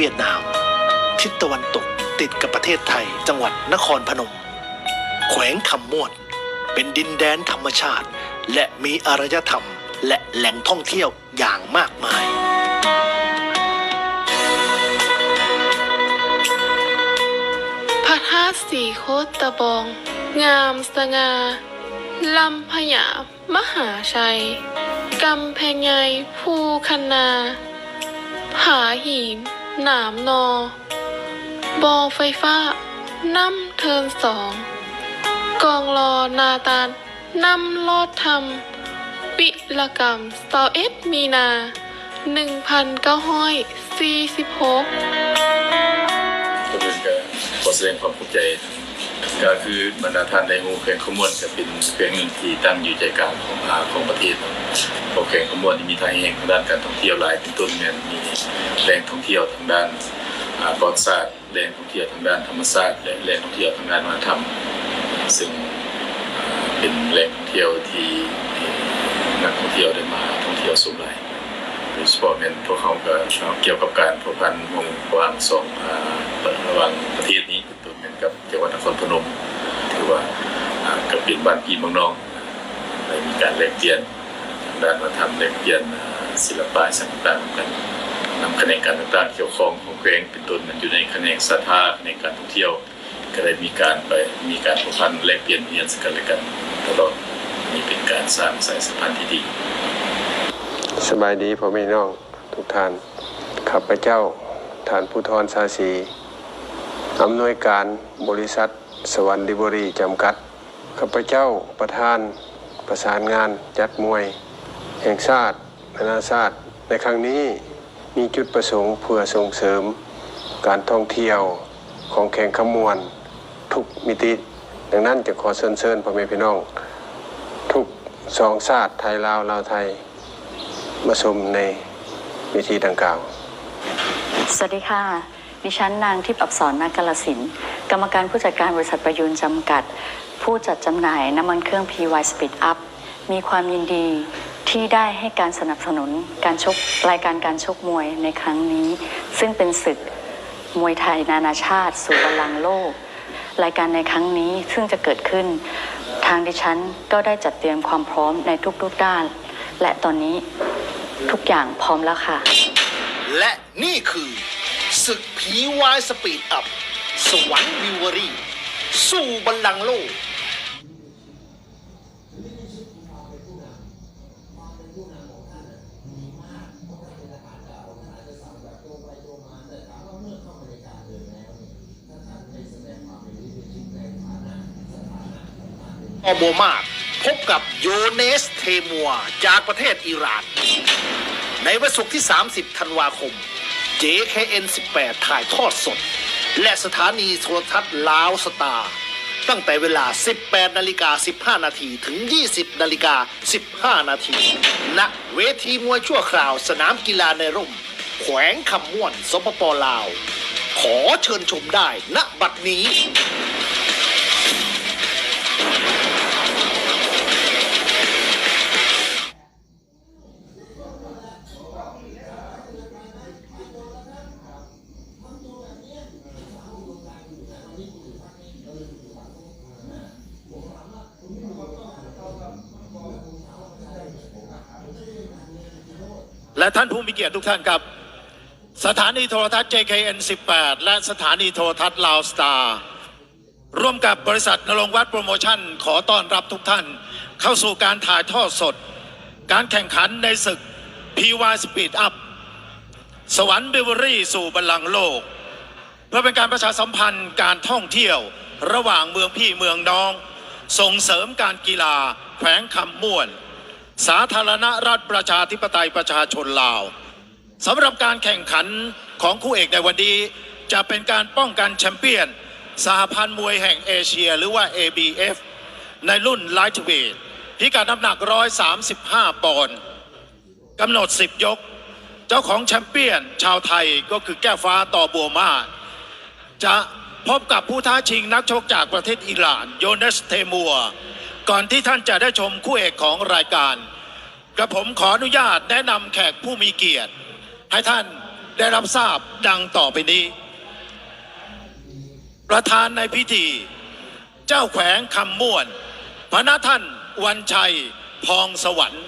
เวียดนาม ทิศตะวันตกติดกับประเทศไทย จังหวัดนครพนม แขวงคำม่วนเป็นดินแดนธรรมชาติ และมีอารยธรรม และแหล่งท่องเที่ยวอย่างมากมายพระธาตุสีโคตตะบอง งามสง่าลำพญามหาชัยกำแพงไงภูคนาผาหิน หนามนอ บอไฟฟ้า น้ำเทินสอง กองรอนาตาลนำลอดทำปิละกรรมสเอสมีนาหนึ่งพันเก้าห้อยสี่สิบหกก็เป็นก็ขอแสดงความภูมิใจ ก็คือบรรดาท่านในหมู่แข่งขมวนจะเป็นแข่งหนึ่งที่ตั้งอยู่ใจกลางของอาของประเทศเพราะแข่งขมวนนี่มีทางแห่งทางด้านการท่องเที่ยวหลายเป็นต้นเนี่ยมีแหล่งท่องเที่ยวทางด้านอาประวัติศาสตร์แหล่งท่องเที่ยวทางด้านธรรมศาสตร์และแหล่งท่องเที่ยวทางด้านวัฒนธรรม ซึ่งเป็นแหล่งท่องเที่ยวที่นักท่องเที่ยวได้มาท่องเที่ยวสูงหลโดยเฉพาะเป็นพวกเขาก็เกี่ยวกับการผูกพันวงวางสองอ่าระหว่างประเทศ ครพนมถือว่ากับเป็นบ้านพี่เมืองน้องได้มีการแลกเปลี่ยนด้านวัฒนธรรมแลกเปลี่ยนศิลปะสิ่งต่างๆกันนำคะแนนการต่างๆเกี่ยวข้องของแกรงเป็นต้นมันอยู่ในคะแนนสถาในการท่องเที่ยว ก็ได้มีการไปมีการผูกพันแลกเปลี่ยนเรียนซึ่งกันและกันตลอดนี่เป็นการสร้างสายสัมพันธ์ที่ดี สบายดีพ่อแม่น้องทุกท่านข้าพเจ้าท่านผู้ทรสาสี อำนวยการบริษัท สวรรค์ดิบรีจำกัดข้าพเจ้าประธานประสานงานจัดมวย แห่งชาตินานาชาติ ในครั้งนี้มีจุดประสงค์เพื่อส่งเสริม การท่องเที่ยวของแข่งขมวน ทุกมิติ ดังนั้นจะขอเชิญเชิญพ่อแม่พี่น้อง ทุกสองชาติไทยลาวลาวไทย มาชมในเวทีดังกล่าว สวัสดีค่ะ ดิฉันนางทิพย์อับสรนากาลสิน กรรมการผู้จัดการบริษัทประยุนจำกัด ผู้จัดจำหน่ายน้ำมันเครื่อง PY Speed Up มีความยินดีที่ได้ให้การสนับสนุนการชกรายการการชกมวยในครั้งนี้ ซึ่งเป็นศึกมวยไทยนานาชาติ สู่บัลลังโลก รายการในครั้งนี้ซึ่งจะเกิดขึ้น ทางดิฉันก็ได้จัดเตรียมความพร้อมในทุกๆด้าน และตอนนี้ทุกอย่างพร้อมแล้วค่ะ และนี่คือ ศึกผีวายสปีดอัพ สวรรค์วิวเวอรี่สู้บัลลังก์โลก อโบมาพบกับโยเนสเทมัวจากประเทศอิหร่าน ในวันศุกร์ที่ 30 ธันวาคม JKN 18 ถ่ายทอดสด และสถานีโทรทัศน์ลาวสตาร์ตั้งแต่เวลา 18 นาฬิกา 15 นาที ถึง 20 นาฬิกา 15 นาที ณ เวทีมวยชั่วคราวสนามกีฬาในร่ม แขวงคำม่วน สปปลาว ขอเชิญชมได้ณบัดนี้ เกียรติทุกท่านครับ สถานีโทรทัศน์ JKN 18 และสถานีโทรทัศน์ลาวสตาร์ร่วมกับบริษัทนรงวัดโปรโมชั่น ขอต้อนรับทุกท่าน เข้าสู่การถ่ายทอดสด การแข่งขันในศึก PY Speed Up สวรรค์บิวเวอรี่สู่บัลลังก์โลก เพื่อเป็นการประชาสัมพันธ์การท่องเที่ยวระหว่างเมืองพี่เมืองน้อง ส่งเสริมการกีฬา แขวงคำม่วน สาธารณรัฐประชาธิปไตยประชาชนลาว สำหรับการแข่งขันของคู่เอกในวันนี้ จะเป็นการป้องกันแชมเปี้ยนสหพันธ์มวยแห่งเอเชียหรือว่า ABF ในรุ่นไลท์เวทพิกัดน้ำหนัก 135 ปอนด์กำหนด 10 ยก เจ้าของแชมเปี้ยนชาวไทยก็คือแก้วฟ้าต่อบัวมาจะพบกับผู้ท้าชิงนักชกจากประเทศอิหร่าน โยเนสเทมัว ก่อนที่ท่านจะได้ชมคู่เอกของรายการ กระผมขออนุญาตแนะนำแขกผู้มีเกียรติ ให้ท่านได้รับทราบดังต่อไปนี้ ประธานในพิธี เจ้าแขวงคำม่วน พระนาท่านวันชัยพองสวรรค์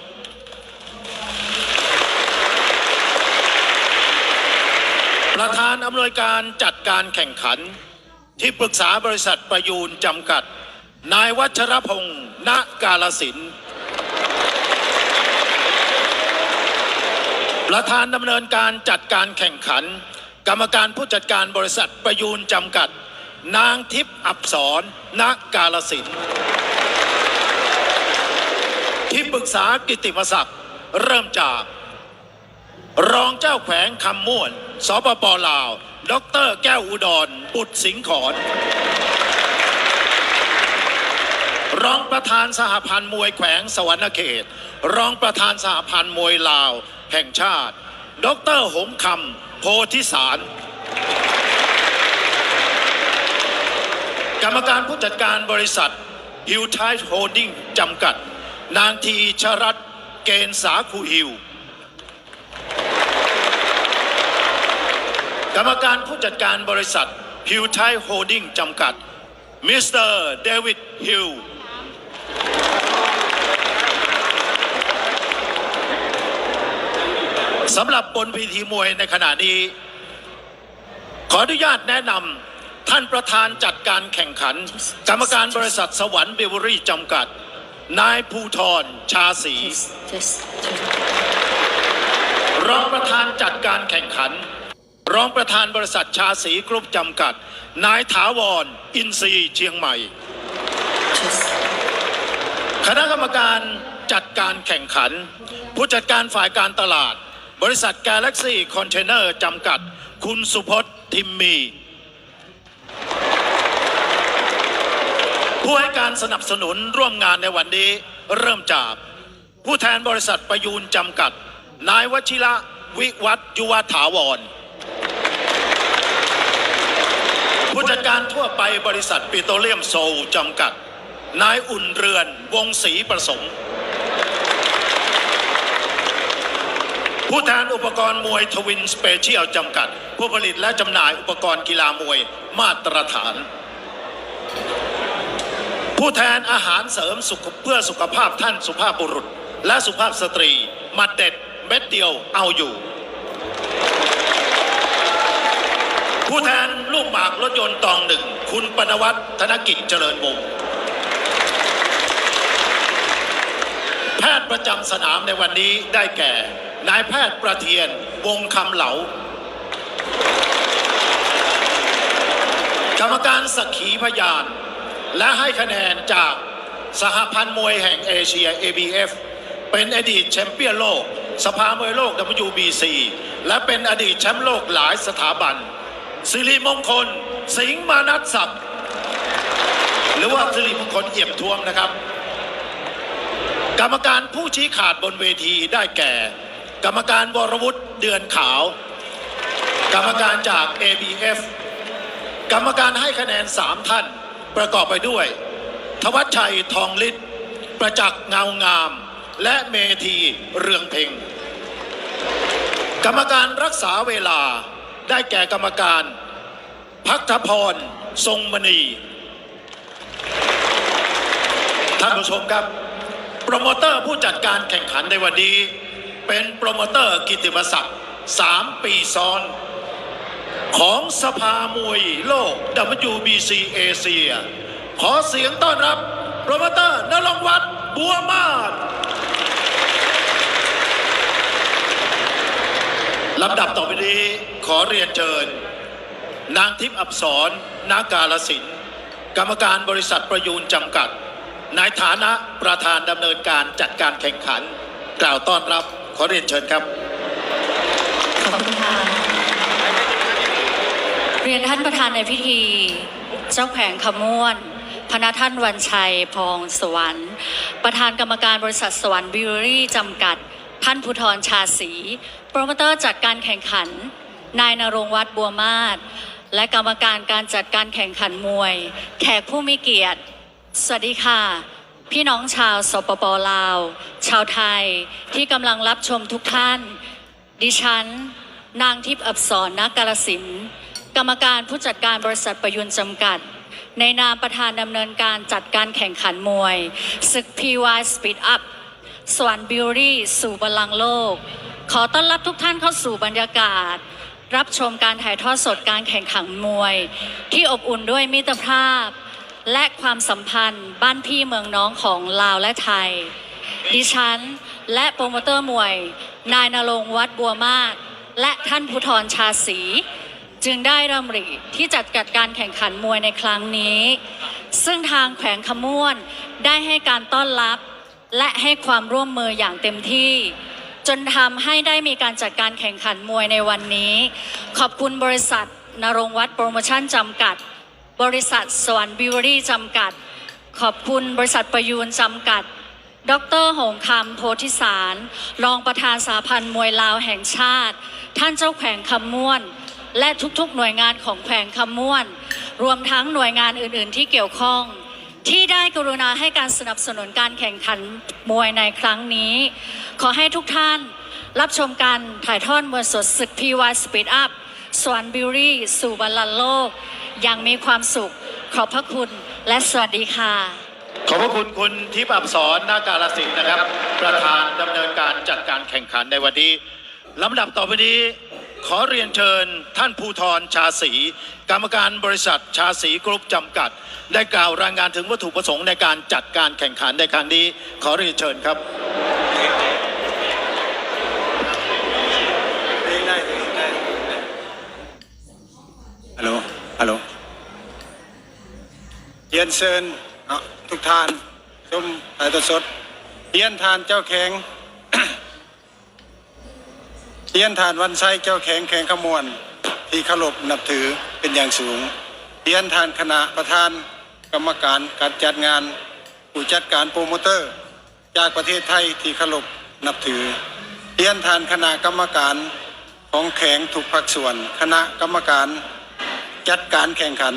ประธานอำนวยการจัดการแข่งขันที่ปรึกษาบริษัทประยูนจำกัด นายวัชรพงศ์ณกาลสิน ประธานดำเนินการจัดการแข่งขัน กรรมการผู้จัดการบริษัทประยูนจำกัด นางทิพย์อับสรณกาลสินที่ปรึกษากิตติมศักดิ์เริ่มจาก รองเจ้าแขวงคำม่วน สปปลาว ดร แก้วอุดรบุตรสิงขอนรองประธานสหพันธ์มวยแขวงสวรรณเขต รองประธานสหพันธ์มวยลาว แห่งชาติ ดรหงคำโพธิสาร กรรมการผู้จัดการบริษัทฮิวไทโฮดดิ้งจำกัด นางทีชรัตน์เกณฑ์สาคูฮิว กรรมการผู้จัดการบริษัทฮิวไทโฮดดิ้งจำกัด มิสเตอร์เดวิดฮิล สำหรับบนพิธีมวยในขณะนี้ ขออนุญาตแนะนำท่านประธานจัดการแข่งขัน กรรมการบริษัทสวรรค์เบเวอรี่จำกัด นายภูทรชาสีรองประธานจัดการแข่งขัน รองประธานบริษัทชาสีกรุ๊ปจำกัด นายถาวรอินทรีย์เชียงใหม่ คณะกรรมการจัดการแข่งขัน ผู้จัดการฝ่ายการตลาด บริษัท Galaxy Container จำกัด คุณสุพจน์ทิมมี ผู้ให้การสนับสนุนร่วมงานในวันนี้เริ่มจาก ผู้แทนบริษัทประยูนจำกัด นายวชิระวิวัฒน์ยุวถาวร ผู้จัดการทั่วไปบริษัทปิโตรเลียมโซลจำกัด นายอุ่นเรือนวงศรีประสงค์ ผู้แทนอุปกรณ์มวยทวินสเปเชียลจำกัด ผู้ผลิตและจำหน่ายอุปกรณ์กีฬามวยมาตรฐาน ผู้แทนอาหารเสริมสุขเพื่อสุขภาพท่านสุภาพบุรุษ และสุภาพสตรีมัดเด็ดเม็ดเดียวเอาอยู่ ผู้แทนลูกหมากรถยนต์ตองหนึ่ง คุณปนวัฒน์ธนกิจเจริญวงศ์แพทย์ประจำสนามในวันนี้ได้แก่ นายแพทย์ประเทียนวงคำเหลากรรมการสักขีพยาน และให้คะแนนจากสหพันธ์มวยแห่งเอเชีย ABF เป็นอดีตแชมเปี้ยนโลก สภามวยโลก WBC และเป็นอดีตแชมป์โลกหลายสถาบัน สิริมงคล สิงห์มานัทศักดิ์หรือว่าสิริมงคลเอี่ยมทวมนะครับ กรรมการผู้ชี้ขาดบนเวทีได้แก่ กรรมการวรวุฒิเดือนขาว กรรมการจาก ABF กรรมการให้คะแนนสามท่านประกอบไปด้วย ทวัชชัยทองฤทธิ์ประจักษ์เงางาม และเมธีเรืองเพ็งกรรมการรักษาเวลาได้แก่กรรมการพักทพร ทรงมณีท่านผู้ชมครับ โปรโมเตอร์ผู้จัดการแข่งขันในวันนี้ เป็นโปรโมเตอร์กิติมศักดิ์สามปีซ้อน ของสภามวยโลก WBC เอเชีย ขอเสียงต้อนรับโปรโมเตอร์นรงวัฒน์บัวมาศลำดับต่อไปนี้ขอเรียนเชิญ นางทิพย์อับสรนากาลสิน กรรมการบริษัทประยูนจำกัด ในฐานะประธานดำเนินการจัดการแข่งขัน กล่าวต้อนรับ ขอเรียนเชิญครับ ขอบคุณค่ะ เรียนท่านประธานในพิธี เจ้าแขวงขม่วน พระท่านวันชัยพองสวรรค์ ประธานกรรมการบริษัทสวรรค์บิวรี่จำกัด ท่านภูธรชาสีโปรโมเตอร์จัดการแข่งขัน นายนรงวัฒน์บัวมาศและกรรมการการจัดการแข่งขันมวย แขกผู้มีเกียรติ สวัสดีค่ะ พี่น้องชาวสปปลาว ชาวไทยที่กำลังรับชมทุกท่าน ดิฉัน นางทิพย์อับสรนักกาลสินกรรมการผู้จัดการบริษัทประยุนจำกัด ในนามประธานดำเนินการจัดการแข่งขันมวย ศึก PY Speed Up สวรรค์บิวรี่ สู่บัลลังโลก ขอต้อนรับทุกท่านเข้าสู่บรรยากาศ รับชมการถ่ายทอดสดการแข่งขันมวย ที่อบอุ่นด้วยมิตรภาพ และความสัมพันธ์บ้านพี่เมืองน้องของลาวและไทย ดิฉัน และโปรโมเตอร์มวย นายนรงวัดบัวมากและท่านภูธรชาศรีจึงได้ดำริที่จัดกัดการแข่งขันมวยในครั้งนี้ ซึ่งทางแขวงขมวนได้ให้การต้อนรับ และให้ความร่วมมืออย่างเต็มที่ จนทำให้ได้มีการจัดการแข่งขันมวยในวันนี้ ขอบคุณบริษัทนรงวัดโปรโมชั่นจำกัด บริษัทสวรรค์บิวรี่จำกัด ขอบคุณบริษัทประยูนจำกัด ดรหงคำโพธิสาร รองประธานสาพันธ์มวยลาวแห่งชาติ ท่านเจ้าแขวงคำม่วน และทุกๆหน่วยงานของแขวงคำม่วน รวมทั้งหน่วยงานอื่นๆที่เกี่ยวข้อง ที่ได้กรุณาให้การสนับสนุนการแข่งขันมวยในครั้งนี้ ขอให้ทุกท่านรับชมการถ่ายทอดมวยสดศึก PY Speed Up สวนบิวรี่สู่บรรลันโลก อย่างมีความสุข ขอบพระคุณและสวัสดีค่ะ ขอบพระคุณคุณทิพย์อับสรนากาลสินธุ์นะครับ ประธานดำเนินการจัดการแข่งขันในวันนี้ลำดับต่อไปนี้ ขอเรียนเชิญท่านภูธรชาศรีกรรมการบริษัทชาศรีกรุ๊ปจำกัด ได้กล่าวรายงานถึงวัตถุประสงค์ในการจัดการแข่งขันในครั้งนี้ ขอเรียนเชิญครับ ฮัลโหลเรียนเชิญเนาะทุกท่านชมถ่ายทอดสดเรียนทานเจ้าแข็งเรียนทานวันไซเจ้าแข็งแข็งขมวนที่เคารพนับถือเป็นอย่างสูงเรียนทานคณะประธานกรรมการการจัดงานผู้จัดการโปรโมเตอร์ จากประเทศไทยที่เคารพนับถือเรียนทานคณะกรรมการของแข็งทุกภาคส่วน คณะกรรมการ จัดการแข่งขัน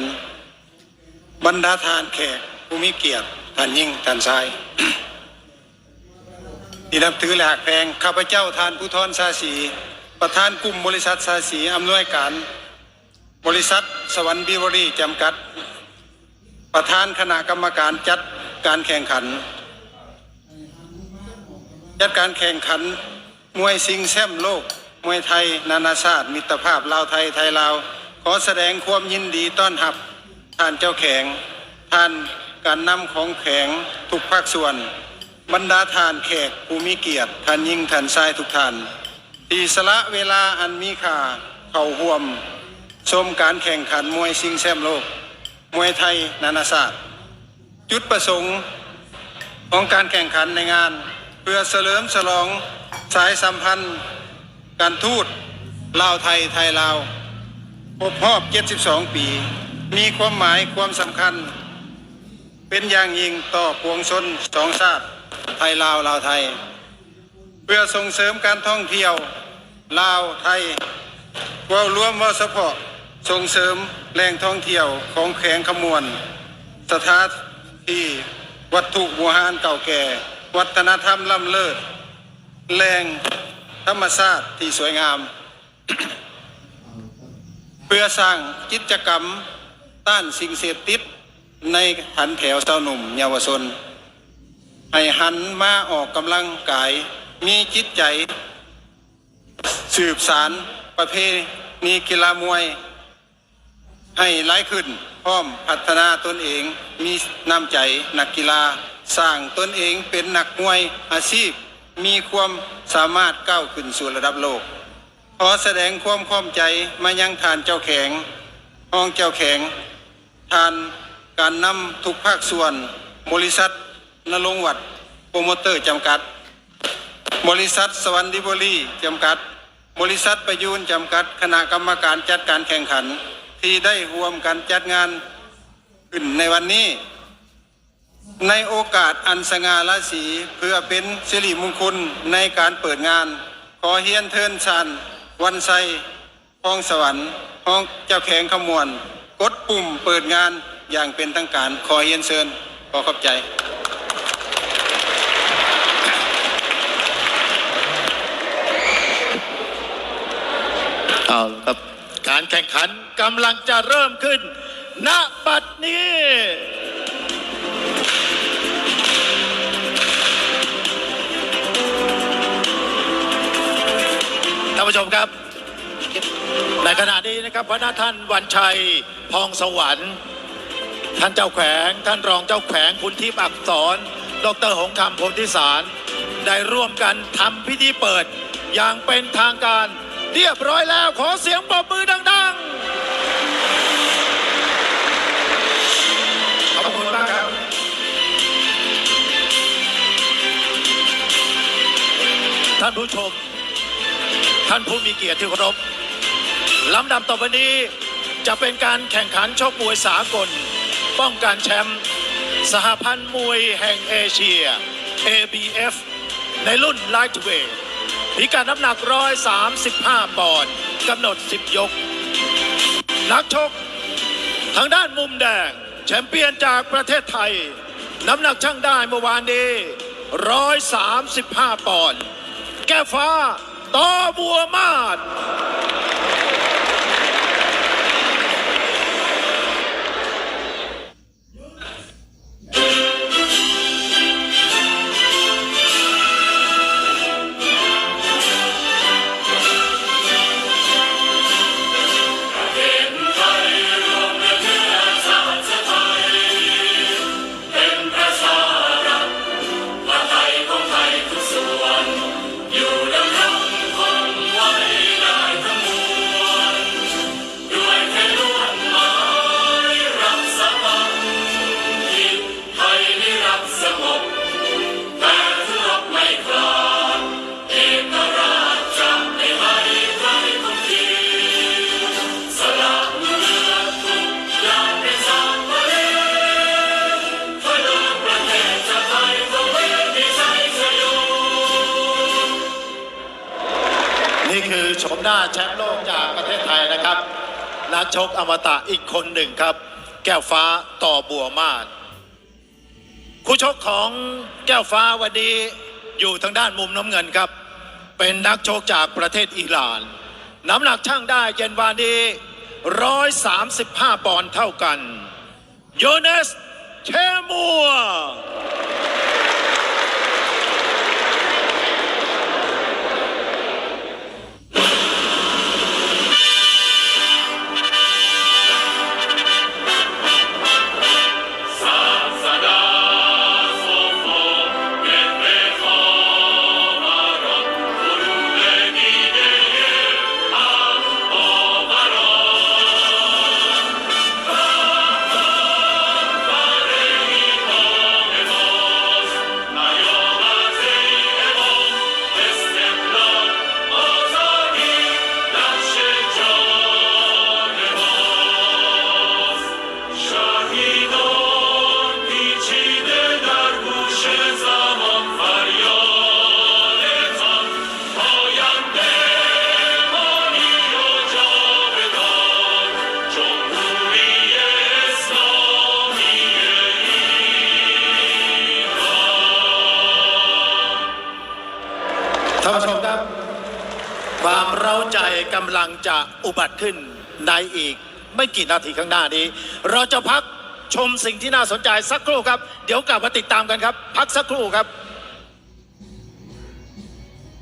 บรรดาทานแขกผู้มีเกียรติท่านยิ่งท่านชายที่นับถือและหักแพงข้าพเจ้าทานผู้ทอนสาสี ประธานกลุ่มบริษัทสาสีอำนวยการ บริษัทสวรรค์บิวรี่จำกัด ประธานคณะกรรมการจัดการแข่งขัน จัดการแข่งขันมวยซิงแซมโลกมวยไทย นานาชาติ มิตรภาพลาวไทยไทยลาว ขอแสดงความยินดีต้อนรับท่านเจ้าแขงท่านการนำของแขงทุกภาคส่วน บรรดาทานแขกผู้มีเกียรติท่านยิ่งท่านชายทุกท่านที่สละเวลาอันมีค่าเข้าห่วมชมการแข่งขันมวยซิงแซมโลก มวยไทยนานาชาติจุดประสงค์ของการแข่งขันในงาน เพื่อเสริมฉลองสายสัมพันธ์ การทูตลาวไทยไทยลาว ครบรอบ 72 ปี มีความหมายความสำคัญ เป็นอย่างยิ่งต่อปวงชนสองชาติไทยลาวลาวไทย เพื่อส่งเสริมการท่องเที่ยว ลาวไทยว่าร่วมว่าเฉพาะส่งเสริมแหล่งท่องเที่ยวของแขวงขมวน สถานที่วัตถุโบราณเก่าแก่ วัฒนธรรมล้ำเลิศแหล่งธรรมชาติที่สวยงาม พื่อสร้างกิจกรรมต้านสิ่งเสพติดในหันแถวสาวหนุ่มเยาวชน ให้หันมาออกกำลังกาย มีจิตใจ สืบสารประเพณีกีฬามวย ให้ไล่ขึ้นพร้อมพัฒนาตนเองมีน้ำใจนักกีฬาสร้างตนเองเป็นนักมวยอาชีพ มีความสามารถก้าวขึ้นสู่ระดับโลก อแสดงความข้อมใจมายังทานเจ้าแข็งห้องเจ้าแข็งทานการนำทุกภาคส่วนบริษัทนรงวัดโปรโมเตอร์จำกัด บริษัทสวรรค์ดิบรีจำกัด บริษัทประยูนจำกัด คณะกรรมการจัดการแข่งขันที่ได้รวมกันจัดงานขึ้นในวันนี้ ในโอกาสอันสง่าราศีเพื่อเป็นสิริมงคลในการเปิดงาน ขอเฮียนเทินชัน วันไซห้องสวรรค์ ห้องเจ้าแขงขมวน กดปุ่มเปิดงานอย่างเป็นทางการขอเฮียนเชิญขอขอบใจเอาครับการแข่งขันกำลังจะเริ่มขึ้น ณ บัดนี้านผู้ชมครับ ในขณะนี้นะครับพระนาท่านวันชัยพองสวรรค์ ท่านเจ้าแขวง ท่านรองเจ้าแขวงคุณทิพย์อักษร ดรหงคำโพธิสาร ได้ร่วมกันทำพิธีเปิด อย่างเป็นทางการเรียบร้อยแล้วขอเสียงปรบมือดังๆ ขอบคุณมากครับท่านผู้ชม ท่านผู้มีเกียรติที่เคารพลำดับต่อไปนี้จะเป็นการแข่งขันชกมวยสากล ป้องกันแชมป์สหพันธ์มวยแห่งเอเชีย ABF ในรุ่นไลท์เวทพิกัดน้ำหนัก 135 ปอนด์กำหนด 10 ยก นักชก ทางด้านมุมแดง แชมเปี้ยนจากประเทศไทย น้ำหนักช่างได้เมื่อวานนี้ 135 ปอนด์แก้ฟ้า ตอบัวมาศ คือชมหน้าแชมป์โลกจากประเทศไทยนะครับ นักชกอมตะอีกคนหนึ่งครับ แก้วฟ้าต่อบัวมาศคู่ชกของแก้วฟ้าวันนี้อยู่ทางด้านมุมน้ำเงินครับ เป็นนักชกจากประเทศอิหร่าน น้ำหนักช่างได้เย็นวานนี้135 ปอนด์เท่ากัน โยเนสเชมัว ลังจะอุบัติขึ้นในอีก ไม่กี่นาทีข้างหน้านี้ เราจะพักชมสิ่งที่น่าสนใจสักครู่ครับ เดี๋ยวกลับมาติดตามกันครับ พักสักครู่ครับ